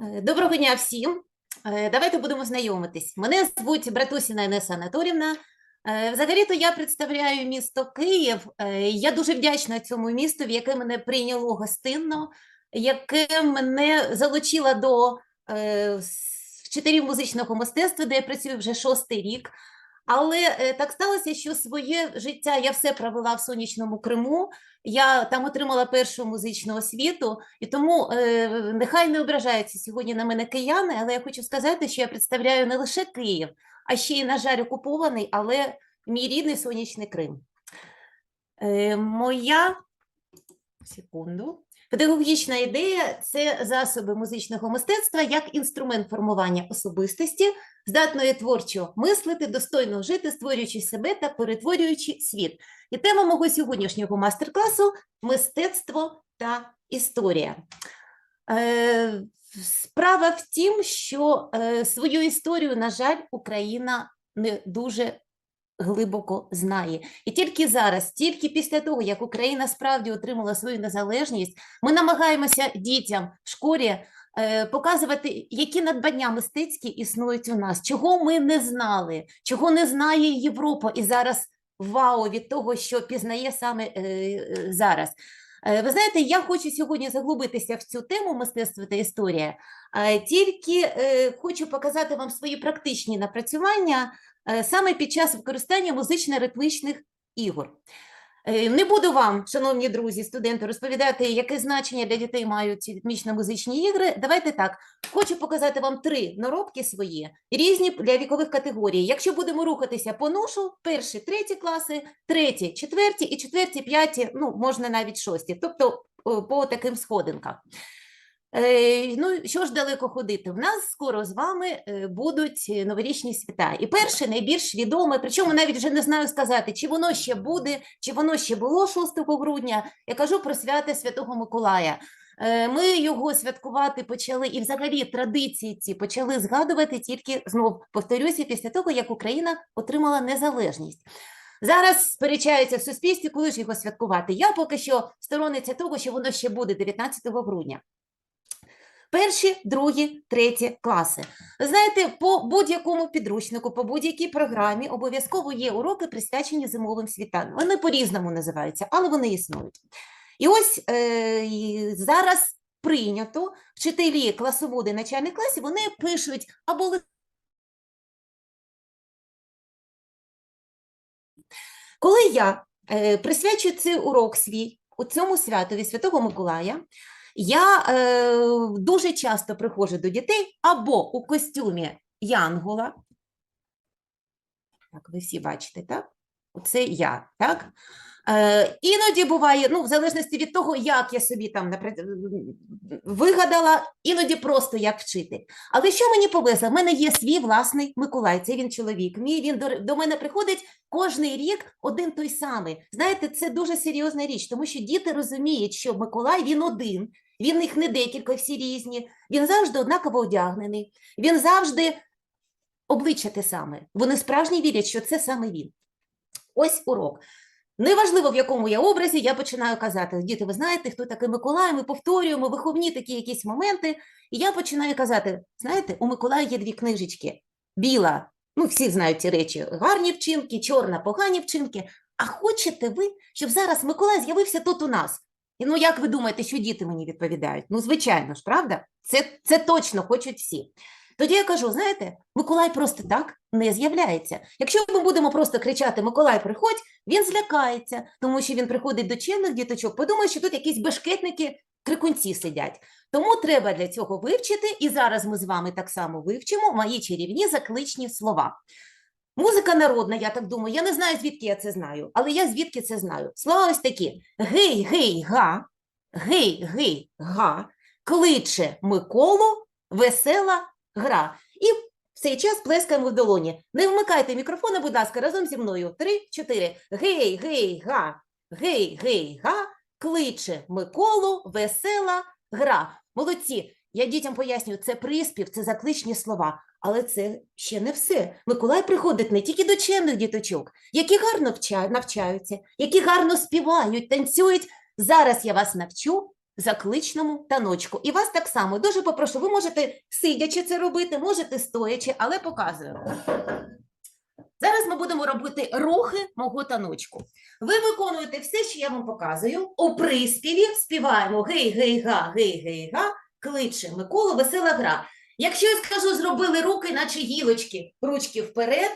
Е, Доброго дня всім. Е, Давайте будемо знайомитись. Мене звуть Братусіна Інеса Анатолівна. Е, Взагалі-то я представляю місто Київ. Я дуже вдячна цьому місту, яке мене прийняло гостинно, яке мене залучило до вчителів музичного мистецтва, де я працюю вже шостий рік. Але е, так сталося, що своє життя я все провела в сонячному Криму. Я там отримала першу музичну освіту, і тому е, нехай не ображаються сьогодні на мене кияни, але я хочу сказати, що я представляю не лише Київ, а ще й, на жаль, окупований, але мій рідний сонячний Крим. Е, моя секунду. Педагогічна ідея це засоби музичного мистецтва як інструмент формування особистості, здатної творчо мислити, достойно жити, створюючи себе та перетворюючи світ. І тема мого сьогоднішнього мастер-класу мистецтво та історія. Е, справа в тім, що е, свою історію, на жаль, Україна не дуже глибоко знає. І тільки зараз, тільки після того, як Україна справді отримала свою незалежність, ми намагаємося дітям в школі е, показувати, які надбання мистецькі існують у нас, чого ми не знали, чого не знає Європа, і зараз вау від того, що пізнає саме е, е, зараз. Ви знаєте, я хочу сьогодні заглубитися в цю тему мистецтво та історія, тільки хочу показати вам свої практичні напрацювання саме під час використання музично-ритмічних ігор. Е, Не буду вам, шановні друзі, студенти, розповідати, яке значення для дітей мають ці ритмічно-музичні ігри. Давайте так. Хочу показати вам три наробки свої, різні для вікових категорій. Якщо будемо рухатися по ношу, перші, треті класи, треті, четверті і четверті, п'яті, ну, можна навіть шості, тобто по таким сходинкам. Е, ну, що ж далеко ходити? В нас скоро з вами е, будуть е, новорічні свята. І перше, найбільш відоме, причому навіть вже не знаю сказати, чи воно ще буде, чи воно ще було 6 грудня. Я кажу про свято Святого Миколая. Ми його святкувати почали, і взагалі традиції ці почали згадувати тільки знов повторюся, після того, як Україна отримала незалежність. Зараз сперечаються в суспільстві, коли ж його святкувати. Я поки що сторонниця того, що воно ще буде 19 грудня. Перші, другі, треті класи. Знаєте, по будь-якому підручнику, по будь-якій програмі обов'язково є уроки, присвячені зимовим світам. Вони по-різному називаються, але вони існують. І ось е, зараз прийнято вчителі класоводи начальних класів, вони пишуть або ли- Коли я е, присвячую цей урок свій у цьому святові Святого Миколая, я е, дуже часто приходжу до дітей або у костюмі Янгола. Так, ви всі бачите, так? Оце я, так? Е, іноді буває, ну, в залежності від того, як я собі там вигадала, іноді просто як вчитель. Але що мені повезло? В мене є свій власний Миколай, це він чоловік. Мій він до, до мене приходить кожний рік один той самий. Знаєте, це дуже серйозна річ, тому що діти розуміють, що Миколай він один, він їх не декілька, всі різні. Він завжди однаково одягнений, він завжди обличчя те саме. Вони справжні вірять, що це саме він. Ось урок. Неважливо, в якому я образі, я починаю казати: діти, ви знаєте, хто такий Миколай, ми повторюємо виховні такі якісь моменти. І я починаю казати: знаєте, у Миколая є дві книжечки: біла, ну всі знають ці речі, гарні вчинки, чорна, погані вчинки. А хочете ви, щоб зараз Миколай з'явився тут у нас? І ну як ви думаєте, що діти мені відповідають? Ну, звичайно ж, правда? Це, це точно хочуть всі. Тоді я кажу: знаєте, Миколай просто так не з'являється. Якщо ми будемо просто кричати Миколай, приходь, він злякається, тому що він приходить до чинних діточок, подумає, що тут якісь бешкетники, крикунці сидять. Тому треба для цього вивчити, і зараз ми з вами так само вивчимо мої чарівні закличні слова. Музика народна, я так думаю. Я не знаю, звідки я це знаю, але я звідки це знаю. Слова ось такі: гей, гей, га, гей, гей, га, кличе Миколу, весела гра. І в цей час плескаємо в долоні. Не вмикайте мікрофони, будь ласка, разом зі мною. Три, чотири. Гей, гей, га, гей, гей, га, кличе Миколу, весела гра. Молодці. Я дітям пояснюю, це приспів, це закличні слова. Але це ще не все. Миколай приходить не тільки до чемних діточок, які гарно навчаються, які гарно співають, танцюють. Зараз я вас навчу закличному таночку. І вас так само дуже попрошу, ви можете сидячи це робити, можете стоячи, але показую. Зараз ми будемо робити рухи мого таночку. Ви виконуєте все, що я вам показую. У приспіві співаємо гей, гей, га, гей, гей, га, кличе Микола, весела гра. Якщо я скажу, зробили руки, наче гілочки, ручки вперед,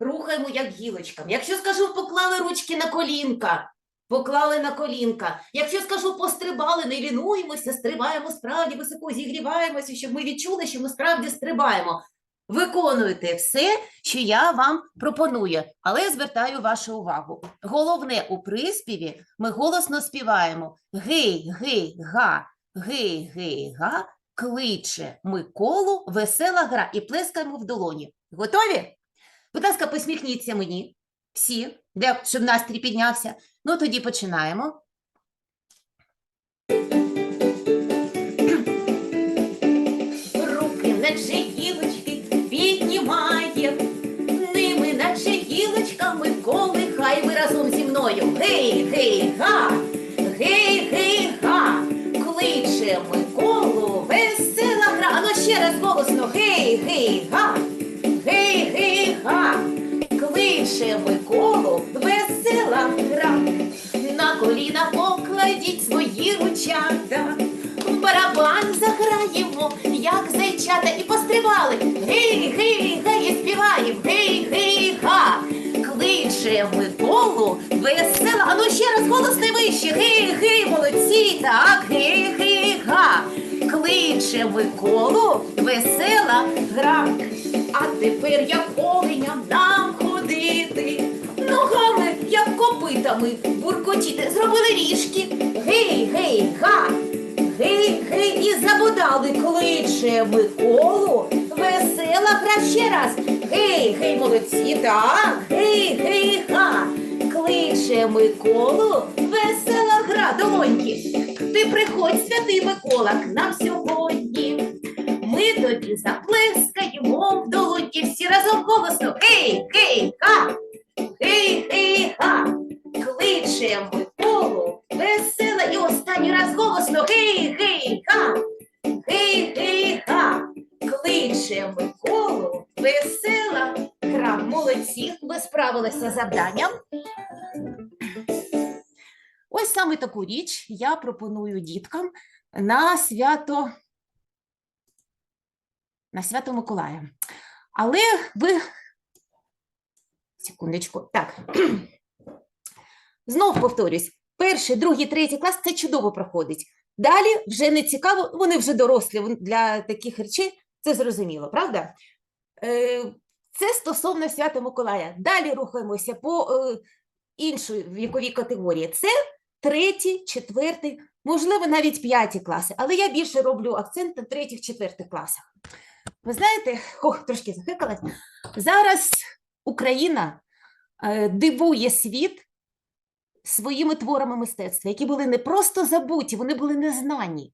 рухаємо як гілочками. Якщо скажу, поклали ручки на колінка, поклали на колінка. Якщо скажу, пострибали, не лінуємося, стрибаємо справді високо, зігріваємося, щоб ми відчули, що ми справді стрибаємо. Виконуйте все, що я вам пропоную, але я звертаю вашу увагу. Головне у приспіві ми голосно співаємо гей, гей, га, гей, гей, га, кличе Миколу, весела гра і плескаємо в долоні. Готові? Будь ласка, посміхніться мені. Всі, для, щоб настрій піднявся. Ну, тоді починаємо. Руки наче гілочки піднімає, ними наче гілочками колихай ви разом зі мною. Гей, гей, га, гей, гей, га, кличе Миколу, весела гра. Ану ще раз голосно. Гей, гей, га, в барабан заграємо, як зайчата, і пострибали. Гей, гей, гей, і співаємо, гей, гей, га. Кличе Миколу, весела. Ану ще раз голосно і вище. Гей, гей, молодці, так, гей, гей, га. Кличе Миколу, весела гра. А тепер як оленям нам ходити, копитами, буркотіти, зробили ріжки. Гей, гей, га, гей, гей, і забудали, кличе Миколу, весела гра ще раз. Гей, гей, молодці, так, гей, гей, га, кличе Миколу, весела гра, долоньки. Ти приходь, святий Микола, к нам сьогодні. Ми тобі заплескаємо в долоньки всі разом голосно. Гей, гей, га, гей, гей, га. Кличе Миколу, весела і останній раз голосно. Гей, гей, га, гей, гей, га. Кличе Миколу, весела гра. Молодці, ви справилися з завданням. Ось саме таку річ я пропоную діткам на свято на свято Миколая. Але ви. Секундочку. Так. Знов повторюсь: перший, другий, третій клас це чудово проходить. Далі вже не цікаво, вони вже дорослі для таких речей, це зрозуміло, правда? Е, Це стосовно свята Миколая. Далі рухаємося по е, іншій віковій категорії. Це третій, четвертий, можливо, навіть п'яті класи, але я більше роблю акцент на третіх, четвертих класах. Ви знаєте, ох, трошки захикалась. Зараз Україна е, дивує світ своїми творами мистецтва, які були не просто забуті, вони були незнані.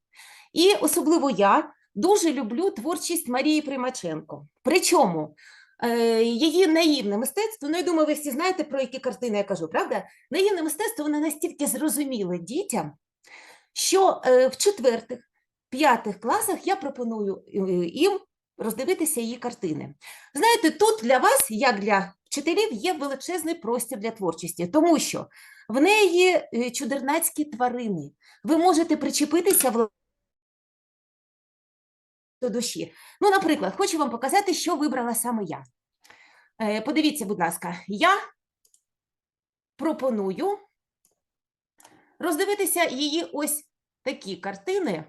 І особливо я дуже люблю творчість Марії Примаченко. Причому е, її наївне мистецтво, ну я думаю, ви всі знаєте, про які картини я кажу, правда? Наївне мистецтво воно настільки зрозуміле дітям, що е, в четвертих, п'ятих класах я пропоную е, їм роздивитися її картини. Знаєте, тут для вас, як для вчителів, є величезний простір для творчості, тому що в неї е, чудернацькі тварини. Ви можете причепитися в до душі. Ну, наприклад, хочу вам показати, що вибрала саме я. Е, Подивіться, будь ласка, я пропоную роздивитися її ось такі картини,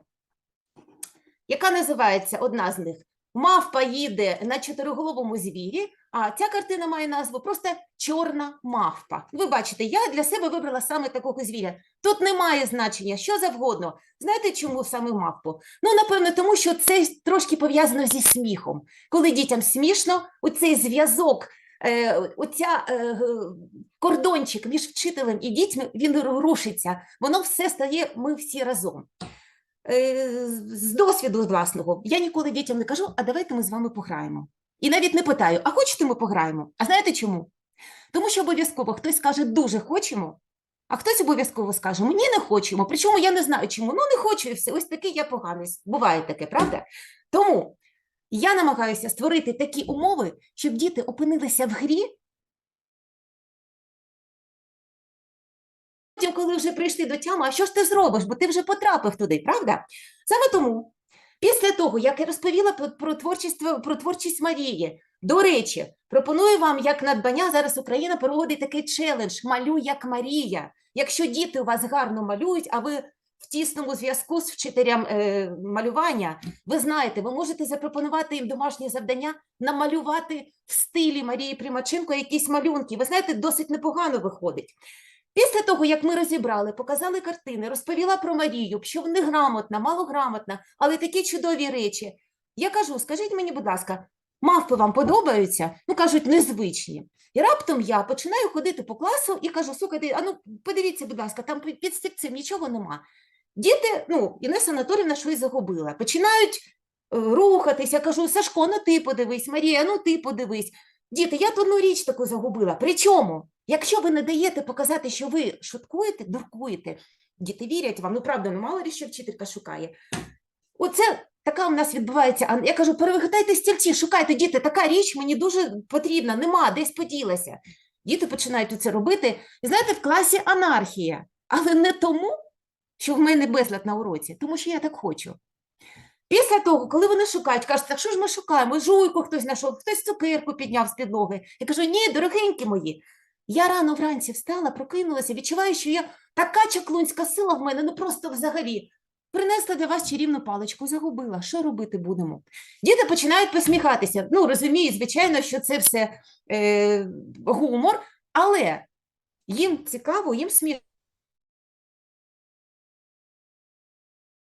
яка називається одна з них Мавпа їде на чотириголовому звірі, а ця картина має назву просто Чорна мавпа. Ви бачите, я для себе вибрала саме такого звіря. Тут немає значення, що завгодно. Знаєте, чому саме мавпу? Ну, напевно, тому що це трошки пов'язано зі сміхом. Коли дітям смішно, оцей зв'язок, е, оця е, кордончик між вчителем і дітьми, він рушиться. Воно все стає, ми всі разом. Е, з досвіду власного, я ніколи дітям не кажу, а давайте ми з вами пограємо. І навіть не питаю, а хочете ми пограємо? А знаєте чому? Тому що обов'язково хтось каже дуже хочемо, А хтось обов'язково скаже, мені не хочемо. Причому я не знаю чому. Ну, не хочу і все. Ось такий я поганий. Буває таке, правда? Тому я намагаюся створити такі умови, щоб діти опинилися в грі. Потім, коли вже прийшли до тями, а що ж ти зробиш? Бо ти вже потрапив туди, правда? Саме тому, після того, як я розповіла про, творчість, про творчість Марії, до речі, пропоную вам як надбання зараз Україна проводить такий челендж Малюй як Марія. Якщо діти у вас гарно малюють, а ви в тісному зв'язку з вчителям е, малювання, ви знаєте, ви можете запропонувати їм домашнє завдання намалювати в стилі Марії Примаченко якісь малюнки. Ви знаєте, досить непогано виходить. Після того, як ми розібрали, показали картини, розповіла про Марію, що вона грамотна, малограмотна, але такі чудові речі. Я кажу, скажіть мені, будь ласка, мавпи вам подобаються? Ну, кажуть, незвичні. І раптом я починаю ходити по класу і кажу, слухайте, а ну подивіться, будь ласка, там під стільцем нічого нема. Діти, ну, Інеса Анатолівна щось загубила. Починають е, рухатись. Я кажу, Сашко, ну ти подивись, Марія, ну ти подивись. Діти, я тут одну річ таку загубила. Причому, якщо ви не даєте показати, що ви шуткуєте, дуркуєте, діти вірять вам, ну правда, ну мало ли що вчителька шукає. Оце така у нас відбувається. Я кажу, перевигадайте стільці, шукайте, діти, така річ мені дуже потрібна, нема, десь поділася. Діти починають це робити. І знаєте, в класі анархія, але не тому, що в мене безлад на уроці, тому що я так хочу. Після того, коли вони шукають, кажуть, так що ж ми шукаємо? Жуйку хтось знайшов, хтось цукерку підняв з підлоги. Я кажу, ні, дорогенькі мої. Я рано вранці встала, прокинулася, відчуваю, що я така чаклунська сила в мене, ну просто взагалі. Принесла для вас чарівну паличку, загубила. Що робити будемо? Діти починають посміхатися. Ну, розуміють, звичайно, що це все е, гумор, але їм цікаво, їм смішно.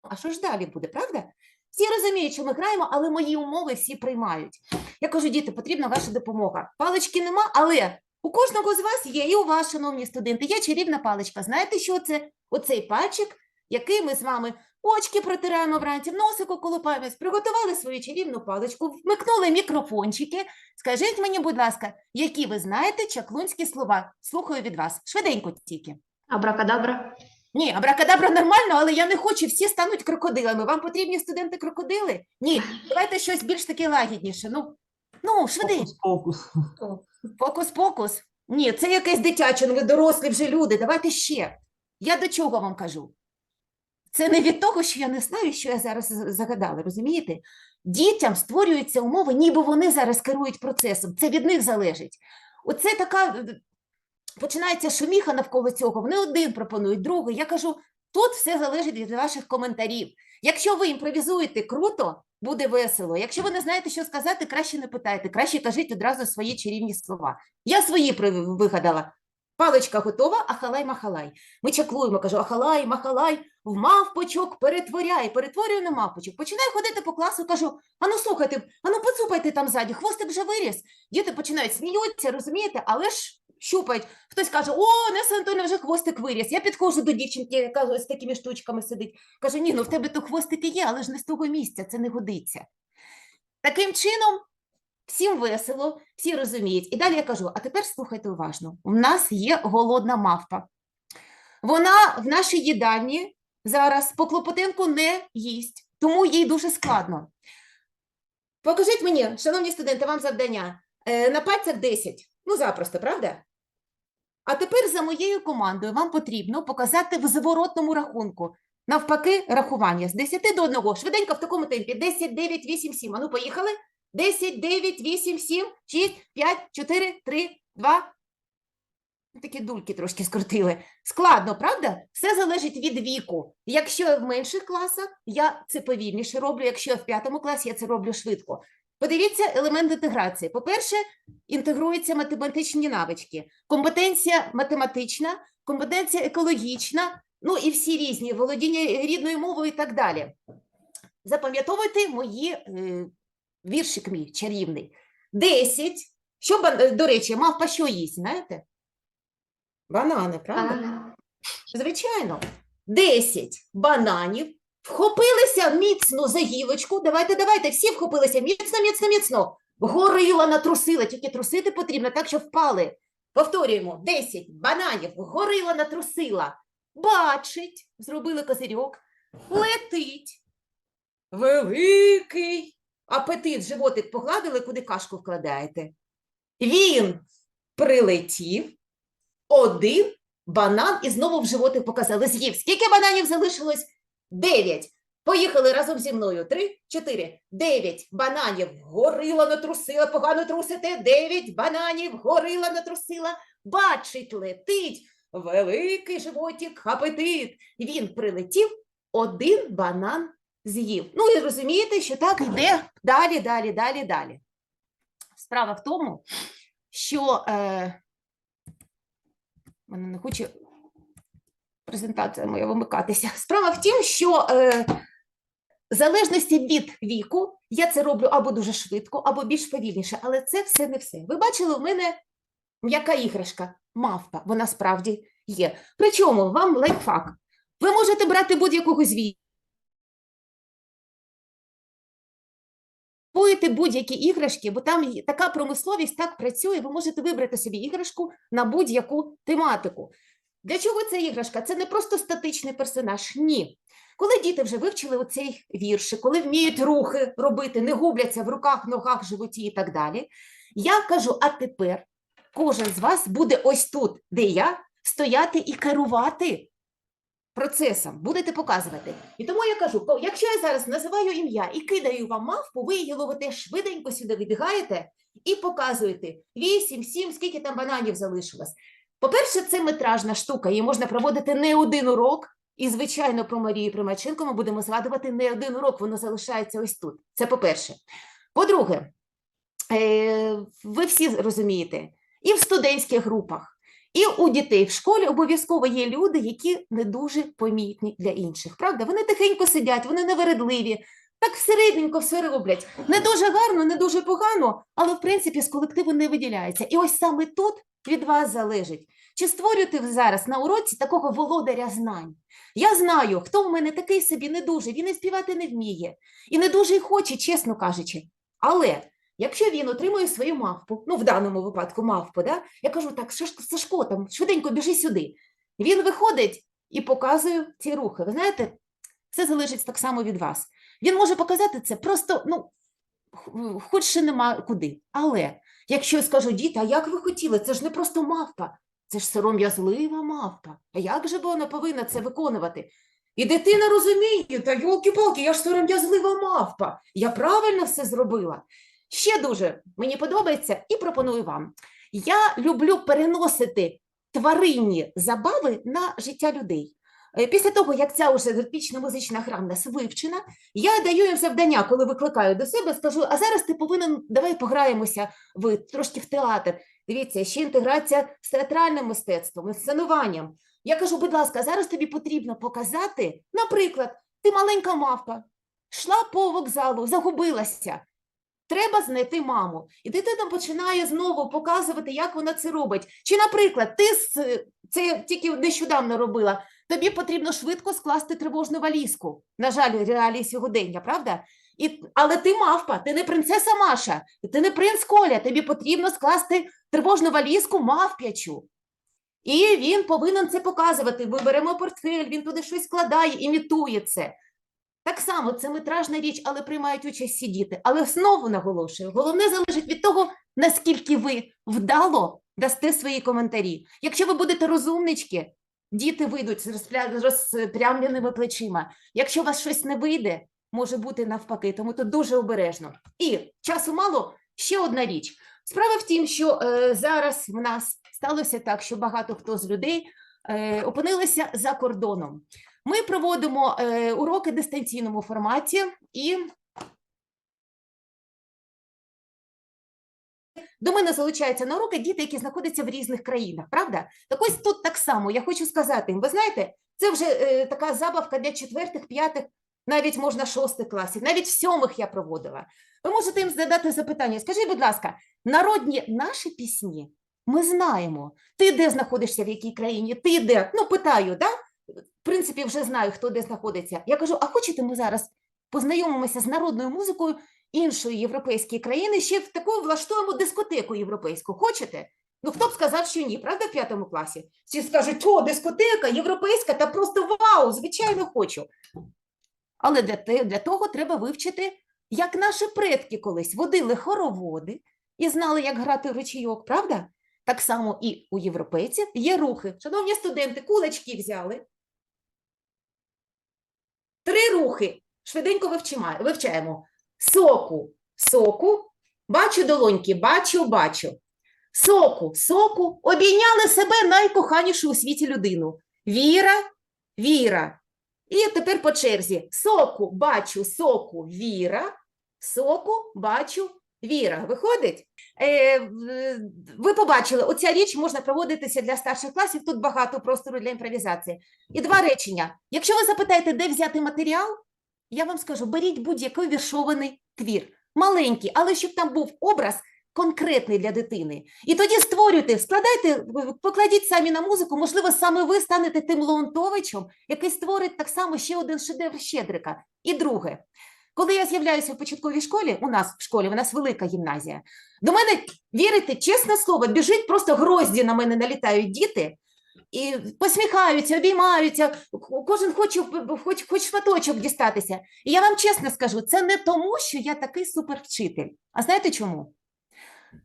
А що ж далі буде, правда? Всі розуміють, що ми граємо, але мої умови всі приймають. Я кажу, діти, потрібна ваша допомога. Палички нема, але у кожного з вас є, і у вас, шановні студенти, є чарівна паличка. Знаєте, що це? Оцей пальчик, який ми з вами очки протираємо вранці, носику колупаємось, приготували свою чарівну паличку, вмикнули мікрофончики. Скажіть мені, будь ласка, які ви знаєте чаклунські слова? Слухаю від вас. Швиденько тільки. Абракадабра. Ні, абракадабра нормально, але я не хочу, всі стануть крокодилами. Вам потрібні студенти крокодили? Ні, давайте щось більш таке лагідніше. Ну, ну швиденько. Фокус. Фокус-покус. Ні, це якесь дитяче, ну ви дорослі вже люди. Давайте ще. Я до чого вам кажу? Це не від того, що я не знаю, що я зараз загадала, розумієте? Дітям створюються умови, ніби вони зараз керують процесом. Це від них залежить. Оце така е, починається шуміха навколо цього. Вони один пропонують, другий. Я кажу, тут все залежить від ваших коментарів. Якщо ви імпровізуєте круто, буде весело. Якщо ви не знаєте, що сказати, краще не питайте, краще кажіть одразу свої чарівні слова. Я свої вигадала. Паличка готова, ахалай махалай. Ми чаклуємо, кажу, ахалай, махалай, в мавпочок перетворяй, перетворюю на мавпочок. Починаю ходити по класу, кажу, ану слухайте, ану поцупайте там ззаді, хвостик вже виріс. Діти починають сміються, розумієте, але ж щупають. Хтось каже, о, Неса Антоніна, вже хвостик виріс. Я підходжу до дівчинки, яка з такими штучками сидить. Кажу, ні, ну в тебе то хвостики є, але ж не з того місця, це не годиться. Таким чином, всім весело, всі розуміють. І далі я кажу: а тепер слухайте уважно: у нас є голодна мавпа. Вона в нашій їдальні зараз по клопотинку не їсть, тому їй дуже складно. Покажіть мені, шановні студенти, вам завдання. Е, на пальцях 10. Ну, запросто, правда? А тепер за моєю командою вам потрібно показати в зворотному рахунку. Навпаки, рахування з 10 до 1. Швиденько в такому темпі. 10, 9, 8, 7. А ну, поїхали. 10, 9, 8, 7, 6, 5, 4, 3, 2. Такі дульки трошки скрутили. Складно, правда? Все залежить від віку. Якщо я в менших класах, я це повільніше роблю. Якщо я в п'ятому класі, я це роблю швидко. Подивіться елемент інтеграції. По-перше, інтегруються математичні навички. Компетенція математична, компетенція екологічна, ну і всі різні, володіння рідною мовою і так далі. Запам'ятовуйте мої е, віршик мій чарівний. 10. Що, е, до речі, мавпа що їсть, знаєте? Банани, правда? Банана. Звичайно. 10 бананів вхопилися міцно за гілочку. Давайте, давайте, всі вхопилися міцно, міцно, міцно. Горила натрусила, тільки трусити потрібно так, щоб впали. Повторюємо: 10 бананів горила натрусила. Бачить, зробили козирьок, летить. Великий. Апетит, животик погладили, куди кашку вкладаєте. Він прилетів, один банан і знову в животик показали. З'їв. Скільки бананів залишилось? Дев'ять. Поїхали разом зі мною. Три, чотири, дев'ять бананів горила натрусила, погано трусите. Дев'ять бананів горила натрусила. Бачить, летить. Великий животик, апетит. Він прилетів, один банан з'їв. Ну і розумієте, що так йде далі, далі, далі, далі. Справа в тому, що е, мене не хоче презентація моя вимикатися. Справа в тім, що е, в залежності від віку я це роблю або дуже швидко, або більш повільніше, але це все не все. Ви бачили, у мене м'яка іграшка, мавпа, вона справді є. Причому вам лайфхак. Ви можете брати будь-якого звіря. Купуєте будь-які іграшки, бо там така промисловість так працює, ви можете вибрати собі іграшку на будь-яку тематику. Для чого ця іграшка? Це не просто статичний персонаж. Ні. Коли діти вже вивчили оцей віршик, коли вміють рухи робити, не губляться в руках, ногах, животі і так далі, я кажу: а тепер кожен з вас буде ось тут, де я, стояти і керувати процесом, будете показувати. І тому я кажу: якщо я зараз називаю ім'я і кидаю вам мавпу, ви її ловите швиденько сюди вибігаєте і показуєте 8, 7, скільки там бананів залишилось. По-перше, це метражна штука, її можна проводити не один урок. І, звичайно, про Марію Примаченко ми будемо згадувати не один урок, воно залишається ось тут. Це по-перше. По-друге, е, ви всі розумієте, і в студентських групах, і у дітей в школі обов'язково є люди, які не дуже помітні для інших. Правда? Вони тихенько сидять, вони невередливі, так середненько все роблять. Не дуже гарно, не дуже погано, але в принципі з колективу не виділяється. І ось саме тут від вас залежить. Чи створюєте ви зараз на уроці такого володаря знань? Я знаю, хто в мене такий собі не дуже, він і співати не вміє, і не дуже й хоче, чесно кажучи. Але якщо він отримує свою мавпу, ну в даному випадку мавпу, да? я кажу так, Сашко, там швиденько біжи сюди. Він виходить і показує ці рухи. Ви знаєте, все залежить так само від вас. Він може показати це просто, ну, хоч ще нема куди. Але якщо я скажу, діти, а як ви хотіли? Це ж не просто мавпа, це ж сором'язлива мавпа. А як же вона повинна це виконувати? І дитина розуміє, та йолки-палки, я ж сором'язлива мавпа. Я правильно все зробила. Ще дуже мені подобається і пропоную вам. Я люблю переносити тваринні забави на життя людей. Е, Після того, як ця уже епічна музична гра в нас вивчена, я даю їм завдання, коли викликаю до себе, скажу: а зараз ти повинен, давай пограємося в трошки в театр. Дивіться, ще інтеграція з театральним мистецтвом, сценуванням. Я кажу, будь ласка, зараз тобі потрібно показати, наприклад, ти маленька мавпа, йшла по вокзалу, загубилася. Треба знайти маму. І дитина починає знову показувати, як вона це робить. Чи, наприклад, ти це тільки нещодавно робила, тобі потрібно швидко скласти тривожну валізку. На жаль, реалії сьогодення, правда? І, але ти мавпа, ти не принцеса Маша, ти не принц Коля, тобі потрібно скласти тривожну валізку мавп'ячу. І він повинен це показувати. Ми беремо портфель, він туди щось складає, імітує це. Так само це метражна річ, але приймають участь всі діти. Але знову наголошую, головне залежить від того, наскільки ви вдало дасте свої коментарі. Якщо ви будете розумнички, діти вийдуть з розпрямленими плечима. Якщо у вас щось не вийде, може бути навпаки, тому тут дуже обережно. І часу мало, ще одна річ. Справа в тім, що е, зараз в нас сталося так, що багато хто з людей е, опинилися за кордоном. Ми проводимо е, уроки в дистанційному форматі і до мене залучаються на уроки діти, які знаходяться в різних країнах, правда? Так ось тут так само я хочу сказати їм, ви знаєте, це вже е, така забавка для четвертих, п'ятих, навіть можна шостих класів, навіть сьомих я проводила. Ви можете їм задати запитання. Скажіть, будь ласка, народні наші пісні ми знаємо. Ти де знаходишся, в якій країні? Ти де? Ну, питаю, да? в принципі, вже знаю, хто де знаходиться. Я кажу: а хочете ми зараз познайомимося з народною музикою іншої європейської країни, ще в таку влаштуємо дискотеку європейську? Хочете? Ну, хто б сказав, що ні, правда, в п'ятому класі? Всі скажуть, о, дискотека, європейська, та просто вау, звичайно, хочу. Але для, для того треба вивчити, як наші предки колись водили хороводи і знали, як грати в ручійок, правда? Так само і у європейців є рухи. Шановні студенти, кулачки взяли. Три рухи. Швиденько вивчаємо. Соку, соку, бачу долоньки, бачу, бачу. Соку, соку, обійняли себе найкоханішу у світі людину. Віра, віра. І тепер по черзі. Соку, бачу, соку, віра. Соку, бачу, віра. Виходить? Е, ви побачили, оця річ можна проводитися для старших класів, тут багато простору для імпровізації. І два речення. Якщо ви запитаєте, де взяти матеріал, я вам скажу, беріть будь-який віршований твір, маленький, але щоб там був образ конкретний для дитини. І тоді створюйте, складайте, покладіть самі на музику, можливо, саме ви станете тим Леонтовичем, який створить так само ще один шедевр Щедрика. І друге, коли я з'являюся в початковій школі, у нас в школі, у нас велика гімназія, до мене, вірите, чесне слово, біжить просто грозді на мене налітають діти, і посміхаються, обіймаються, кожен хоче хоч, хоч шматочок дістатися. І я вам чесно скажу, це не тому, що я такий супервчитель. А знаєте чому?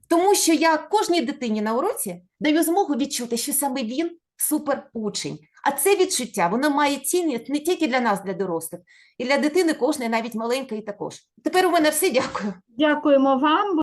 Тому що я кожній дитині на уроці даю змогу відчути, що саме він суперучень. А це відчуття, воно має цінність не тільки для нас, для дорослих, і для дитини кожної, навіть маленької також. Тепер у мене все, дякую. Дякуємо вам.